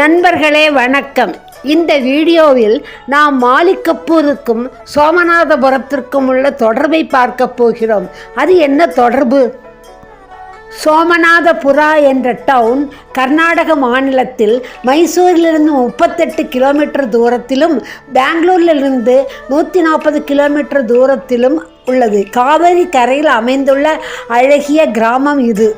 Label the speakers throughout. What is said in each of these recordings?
Speaker 1: நண்பர்களே வணக்கம். இந்த வீடியோவில் நாம் மாலிகப்பூருக்கும் சோமநாதபுரத்திற்கும் உள்ள தொடர்பை பார்க்க போகிறோம். அது என்ன தொடர்பு? சோமநாதபுரா என்ற டவுன் கர்நாடக மாநிலத்தில் மைசூரிலிருந்து முப்பத்தெட்டு கிலோமீட்டர் தூரத்திலும் பெங்களூரிலிருந்து நூற்றி நாற்பது கிலோமீட்டர் தூரத்திலும் உள்ளது. காவிரி கரையில் அமைந்துள்ள அழகிய கிராமம் இது.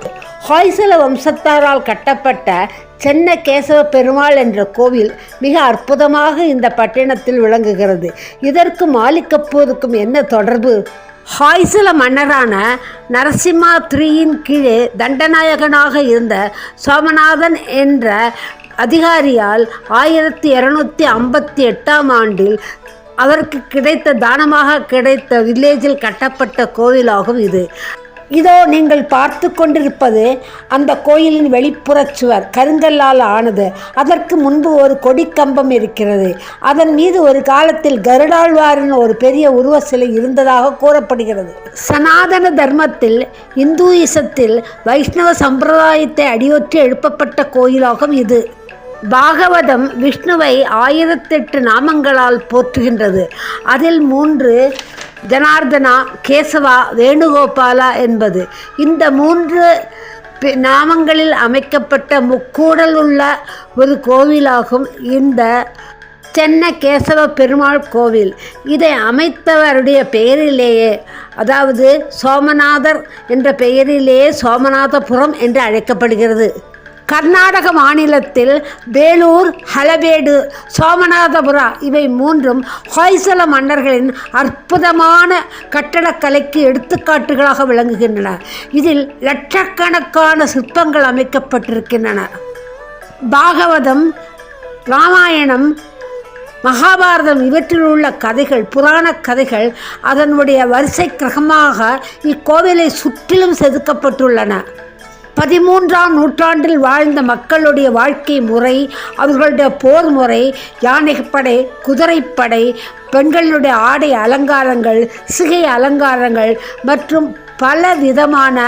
Speaker 1: ஹொய்சல வம்சத்தாரால் கட்டப்பட்ட சென்ன கேசவ பெருமாள் என்ற கோவில் மிக அற்புதமாக இந்த பட்டினத்தில் விளங்குகிறது. இதற்கு மாலிகப்பூருக்கும் என்ன தொடர்பு? ஹாய்சல மன்னரான நரசிம்மா த்ரீயின் கீழே தண்டநாயகனாக இருந்த சோமநாதன் என்ற அதிகாரியால் ஆயிரத்தி இரநூத்தி ஐம்பத்தி எட்டாம் ஆண்டில் அவருக்கு கிடைத்த தானமாக கிடைத்த வில்லேஜில் கட்டப்பட்ட கோவிலாகும் இது. இதோ நீங்கள் பார்த்து கொண்டிருப்பது அந்த கோயிலின் வெளிப்புறச் சுவர் கருங்கல்லால் ஆனது. அதற்கு முன்பு ஒரு கொடிக்கம்பம் இருக்கிறது. அதன் மீது ஒரு காலத்தில் கருடாழ்வாரின் ஒரு பெரிய உருவ சிலை இருந்ததாக கூறப்படுகிறது. சனாதன தர்மத்தில் இந்துயிசத்தில் வைஷ்ணவ சம்பிரதாயத்தை அடியொற்றி எழுப்பப்பட்ட கோயிலாகும் இது. பாகவதம் விஷ்ணுவை ஆயிரத்தெட்டு நாமங்களால் போற்றுகின்றது. அதில் மூன்று ஜனார்தனா கேசவா வேணுகோபாலா என்பது. இந்த மூன்று நாமங்களில் அமைக்கப்பட்ட முக்கூடல் உள்ள ஒரு கோவிலாகும் இந்த சென்னை கேசவ பெருமாள் கோவில். இதை அமைத்தவருடைய பெயரிலேயே அதாவது சோமநாதர் என்ற பெயரிலேயே சோமநாதபுரம் என்று அழைக்கப்படுகிறது. கர்நாடக மாநிலத்தில் வேலூர் ஹலபேடு சோமநாதபுரா இவை மூன்றும் ஹொய்சல மன்னர்களின் அற்புதமான கட்டடக்கலைக்கு எடுத்துக்காட்டுகளாக விளங்குகின்றன. இதில் லட்சக்கணக்கான சிற்பங்கள் அமைக்கப்பட்டிருக்கின்றன. பாகவதம் ராமாயணம் மகாபாரதம் இவற்றில் உள்ள கதைகள் புராண கதைகள் அதனுடைய வரிசை கிரகமாக இக்கோவிலை சுற்றிலும் செதுக்கப்பட்டுள்ளன. பதிமூன்றாம் நூற்றாண்டில் வாழ்ந்த மக்களுடைய வாழ்க்கை முறை அவர்களுடைய போர் முறை யானைப்படை குதிரைப்படை பெண்களுடைய ஆடை அலங்காரங்கள் சிகை அலங்காரங்கள் மற்றும் பல விதமான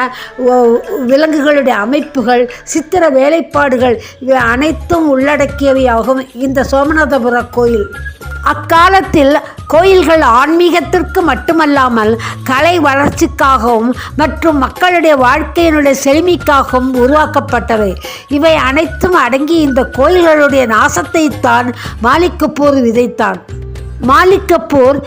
Speaker 1: விலங்குகளுடைய அமைப்புகள் சித்திர வேலைப்பாடுகள் இவை அனைத்தும் உள்ளடக்கியவையாகும் இந்த சோமநாதபுர கோயில். அக்காலத்தில் கோயில்கள் ஆன்மீகத்திற்கு மட்டுமல்லாமல் கலை வளர்ச்சிக்காகவும் மற்றும் மக்களுடைய வாழ்க்கையினுடைய செழுமைக்காகவும் உருவாக்கப்பட்டவை. இவை அனைத்தும் அடங்கி இந்த கோயில்களுடைய நாசத்தைத்தான் மாலிகப்பூர் விதைத்தான். மாலிகப்பூர்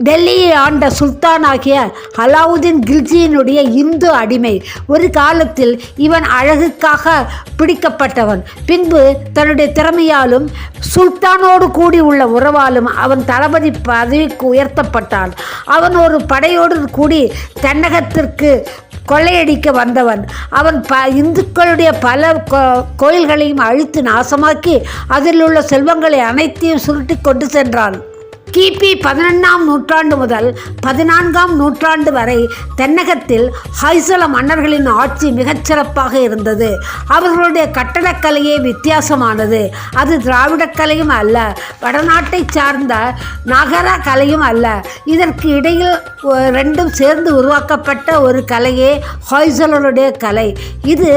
Speaker 1: டெல்லியை ஆண்ட சுல்தான் ஆகிய அலாவுதீன் கில்ஜியினுடைய இந்து அடிமை. ஒரு காலத்தில் இவன் அழகுக்காக பிடிக்கப்பட்டவன். பின்பு தன்னுடைய திறமையாலும் சுல்தானோடு கூடி உள்ள உறவாலும் அவன் தளபதி பதவிக்கு உயர்த்தப்பட்டான். அவன் ஒரு படையோடு கூடி தென்னகத்திற்கு கொள்ளையடிக்க வந்தவன். அவன் ப இந்துக்களுடைய பல கோ- கோயில்களையும் அழித்து நாசமாக்கி அதில் உள்ள செல்வங்களை அனைத்தையும் சுருட்டி கொண்டு சென்றான். கிபி பதினெண்ணாம் நூற்றாண்டு முதல் பதினான்காம் நூற்றாண்டு வரை தென்னகத்தில் ஹைசல மன்னர்களின் ஆட்சி மிகச்சிறப்பாக இருந்தது. அவர்களுடைய கட்டடக்கலையே வித்தியாசமானது. அது திராவிடக் கலையும் அல்ல வடநாட்டை சார்ந்த நகர கலையும் அல்ல. இதற்கு இடையில் ரெண்டும் சேர்ந்து உருவாக்கப்பட்ட ஒரு கலையே ஹாய்சலருடைய கலை. இது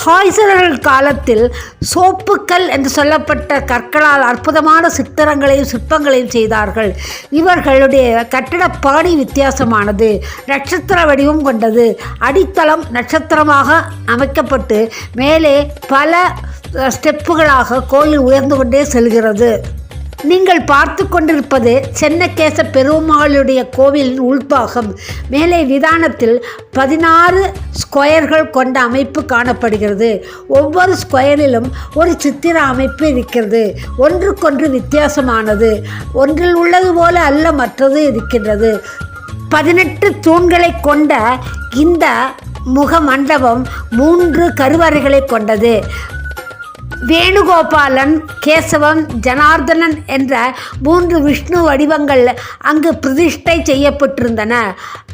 Speaker 1: ஹாய்சலர்கள் காலத்தில் சோப்புக்கல் என்று சொல்லப்பட்ட கற்களால் அற்புதமான சித்திரங்களையும் சிற்பங்களையும் செய்தார்கள். இவர்களுடைய கட்டிடப்பாணி வித்தியாசமானது. நட்சத்திர வடிவம் கொண்டது. அடித்தளம் நட்சத்திரமாக அமைக்கப்பட்டு மேலே பல ஸ்டெப்புகளாக கோயில் உயர்ந்து கொண்டே செல்கிறது. நீங்கள் பார்த்து கொண்டிருப்பது சென்னகேச பெருமாளுடைய கோவிலின் உள்பாகம். மேலே விதானத்தில் பதினாறு ஸ்கொயர்கள் கொண்ட அமைப்பு காணப்படுகிறது. ஒவ்வொரு ஸ்கொயரிலும் ஒரு சித்திர அமைப்பு இருக்கிறது. ஒன்றுக்கொன்று வித்தியாசமானது. ஒன்றில் உள்ளது போல அல்ல மற்றது இருக்கின்றது. பதினெட்டு தூண்களை கொண்ட இந்த முக மண்டபம் மூன்று கருவறைகளை கொண்டது. வேணுகோபாலன் கேசவன் ஜனார்தனன் என்ற மூன்று விஷ்ணு வடிவங்கள் அங்கு பிரதிஷ்டை செய்யப்பட்டிருந்தன.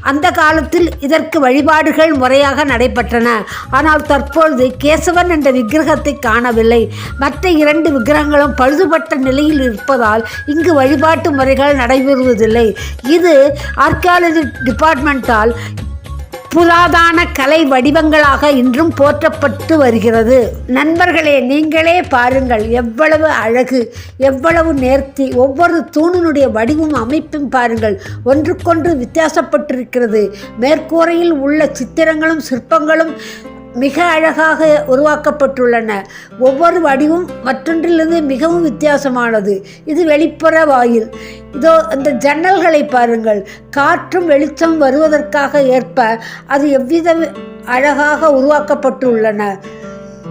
Speaker 1: அந்த காலத்தில் இதற்கு வழிபாடுகள் முறையாக நடைபெற்றன. ஆனால் தற்பொழுது கேசவன் என்ற விக்கிரகத்தை காணவில்லை. மற்ற இரண்டு விக்கிரகங்களும் பழுதுபட்ட நிலையில் இருப்பதால் இங்கு வழிபாட்டு முறைகள் நடைபெறுவதில்லை. இது ஆர்கியாலஜி டிபார்ட்மெண்ட்டால் புராதான கலை வடிவங்களாக இன்றும் போற்றப்பட்டு வருகிறது. நண்பர்களே நீங்களே பாருங்கள் எவ்வளவு அழகு எவ்வளவு நேர்த்தி ஒவ்வொரு தூணினுடைய வடிவும் அமைப்பும் பாருங்கள். ஒன்றுக்கொன்று வித்தியாசப்பட்டிருக்கிறது. மேற்கூரையில் உள்ள சித்திரங்களும் சிற்பங்களும் மிக அழகாக உருவாக்கப்பட்டுள்ளன. ஒவ்வொரு வடிவும் மற்றொன்றிலிருந்து மிகவும் வித்தியாசமானது. இது வெளிப்புற வாயில். இதோ அந்த ஜன்னல்களை பாருங்கள். காற்றும் வெளிச்சம் வருவதற்காக ஏற்ப அது எவ்வித அழகாக உருவாக்கப்பட்டுள்ளன.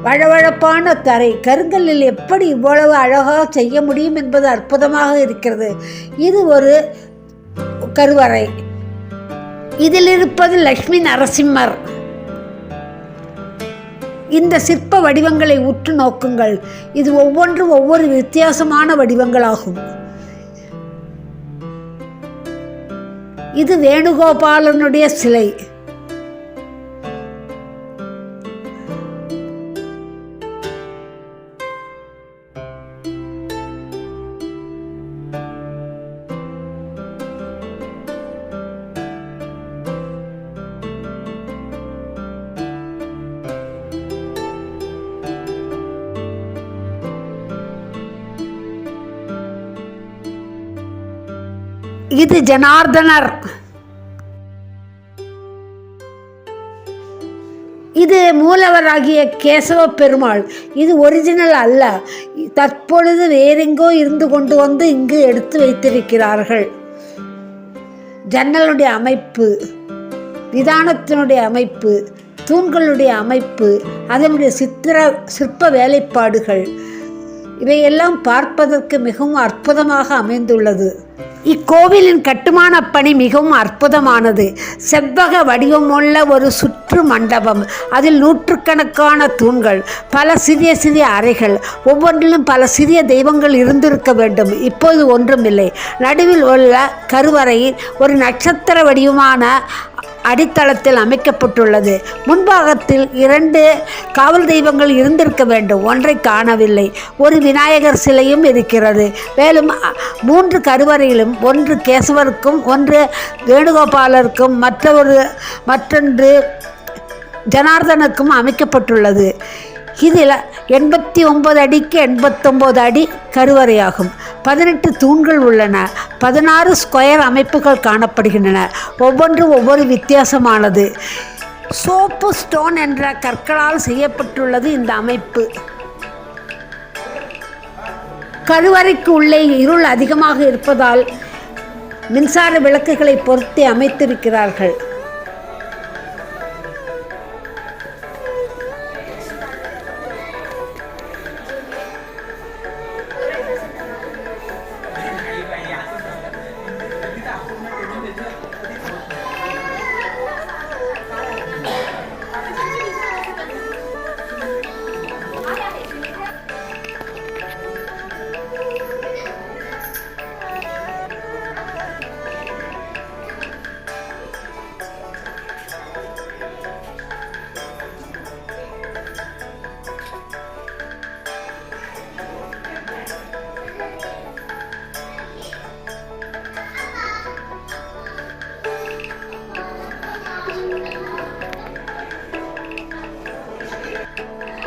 Speaker 1: வழவழப்பான தரை. கருங்கல்லில் எப்படி இவ்வளவு அழகாக செய்ய முடியும் என்பது அற்புதமாக இருக்கிறது. இது ஒரு கருவறை. இதில் இருப்பது லக்ஷ்மி நரசிம்மர். இந்த சிற்ப வடிவங்களை உற்று நோக்குங்கள். இது ஒவ்வொன்றும் ஒவ்வொரு வித்தியாசமான வடிவங்களாகும். இது வேணுகோபாலனுடைய சிலை. இது ஜனார்தனர். இது மூலவராகிய கேசவ பெருமாள். இது ஒரிஜினல் அல்ல. தற்பொழுது வேறெங்கோ இருந்து கொண்டு வந்து இங்கு எடுத்து வைத்திருக்கிறார்கள். ஜன்னலுடைய அமைப்பு விதானத்தினுடைய அமைப்பு தூண்களுடைய அமைப்பு அதனுடைய சித்திர சிற்ப வேலைப்பாடுகள் இவையெல்லாம் பார்ப்பதற்கு மிகவும் அற்புதமாக அமைந்துள்ளது. இக்கோவிலின் கட்டுமானப் பணி மிகவும் அற்புதமானது. செவ்வக வடிவமுள்ள ஒரு சுற்று மண்டபம். அதில் நூற்றுக்கணக்கான தூண்கள் பல சிறிய சிறிய அறைகள் ஒவ்வொன்றிலும் பல சிறிய தெய்வங்கள் இருந்திருக்க வேண்டும். இப்போது ஒன்றுமில்லை. நடுவில் உள்ள கருவறையில் ஒரு நட்சத்திர வடிவமான அடித்தளத்தில் அமைக்கப்பட்டுள்ளது. முன்பாகத்தில் இரண்டு காவல் தெய்வங்கள் இருந்திருக்க வேண்டும். ஒன்றை காணவில்லை. ஒரு விநாயகர் சிலையும் இருக்கிறது. மேலும் மூன்று கருவறையிலும் ஒன்று கேசவருக்கும் ஒன்று வேணுகோபாலருக்கும் மற்றொரு மற்றொன்று ஜனார்தனுக்கும் அமைக்கப்பட்டுள்ளது. இதில் எண்பத்தி ஒன்பது அடிக்கு எண்பத்தொம்போது அடி கருவறையாகும். பதினெட்டு தூண்கள் உள்ளன. பதினாறு ஸ்கொயர் அமைப்புகள் காணப்படுகின்றன. ஒவ்வொன்றும் ஒவ்வொரு வித்தியாசமானது. சோப்பு ஸ்டோன் என்ற கற்களால் செய்யப்பட்டுள்ளது இந்த அமைப்பு. கருவறைக்கு உள்ளே இருள் அதிகமாக இருப்பதால் மின்சார விளக்குகளை பொருத்தி அமைத்திருக்கிறார்கள்.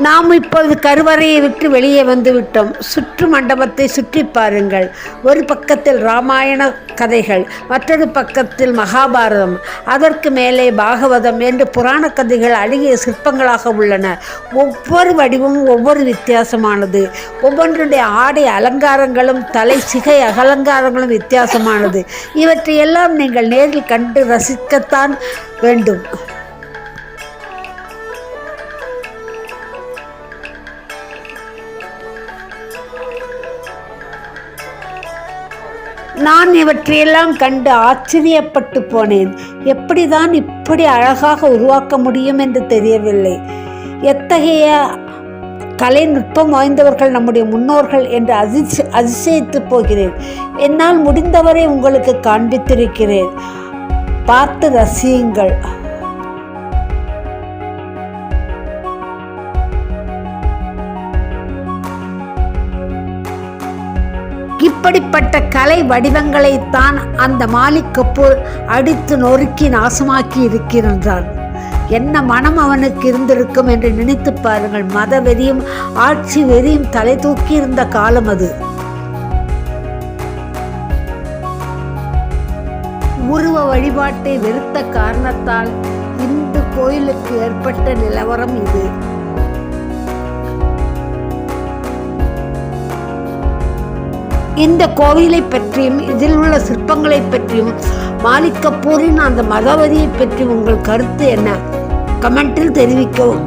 Speaker 1: நாம் இப்போது கருவறையை விட்டு வெளியே வந்து விட்டோம். சுற்று மண்டபத்தை சுற்றி பாருங்கள். ஒரு பக்கத்தில் ராமாயண கதைகள் மற்றொரு பக்கத்தில் மகாபாரதம். அதற்கு மேலே பாகவதம் என்று புராண கதைகள் அழகிய சிற்பங்களாக உள்ளன. ஒவ்வொரு வடிவமும் ஒவ்வொரு வித்தியாசமானது. ஒவ்வொன்றுடைய ஆடை அலங்காரங்களும் தலை சிகை அலங்காரங்களும் வித்தியாசமானது. இவற்றையெல்லாம் நீங்கள் நேரில் கண்டு ரசிக்கத்தான் வேண்டும். நான் இவற்றையெல்லாம் கண்டு ஆச்சரியப்பட்டு போனேன். எப்படிதான் இப்படி அழகாக உருவாக்க முடியும் என்று தெரியவில்லை. எத்தகைய கலை நுட்பம் வாய்ந்தவர்கள் நம்முடைய முன்னோர்கள் என்று அதிர்ச்சி அதிசயித்து போகிறேன். என்னால் முடிந்தவரை உங்களுக்கு காண்பித்திருக்கிறேன். பார்த்து ரசியுங்கள். அப்படிப்பட்ட கலை வடிவங்களைத்தான் அந்த மாலிக் கபூர் அடித்து நொறுக்கி நாசமாக்கி இருக்கின்றான். என்ன மனம் அவனுக்கு இருந்திருக்கும் என்று நினைத்து பாருங்கள். மத வெறியும் ஆட்சி வெறியும் தலை தூக்கி இருந்த காலம் அது. உருவ வழிபாட்டை வெறுத்த காரணத்தால் இந்து கோயிலுக்கு ஏற்பட்ட நிலவரம் இது. இந்த கோவிலை பற்றியும் இதில் உள்ள சிற்பங்களை பற்றியும் மாலிக் கபூரின் அந்த மதவதியை பற்றி உங்கள் கருத்து என்ன? கமெண்டில் தெரிவிக்கவும்.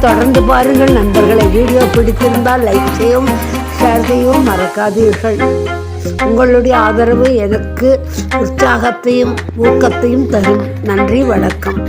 Speaker 1: தொடர்ந்து பாருங்கள் நண்பர்களை. வீடியோ பிடித்திருந்தால் லைக் செய்யவும் ஷேர் செய்யவும் மறக்காதீர்கள். உங்களுடைய ஆதரவு எனக்கு உற்சாகத்தையும் ஊக்கத்தையும் தரும். நன்றி வணக்கம்.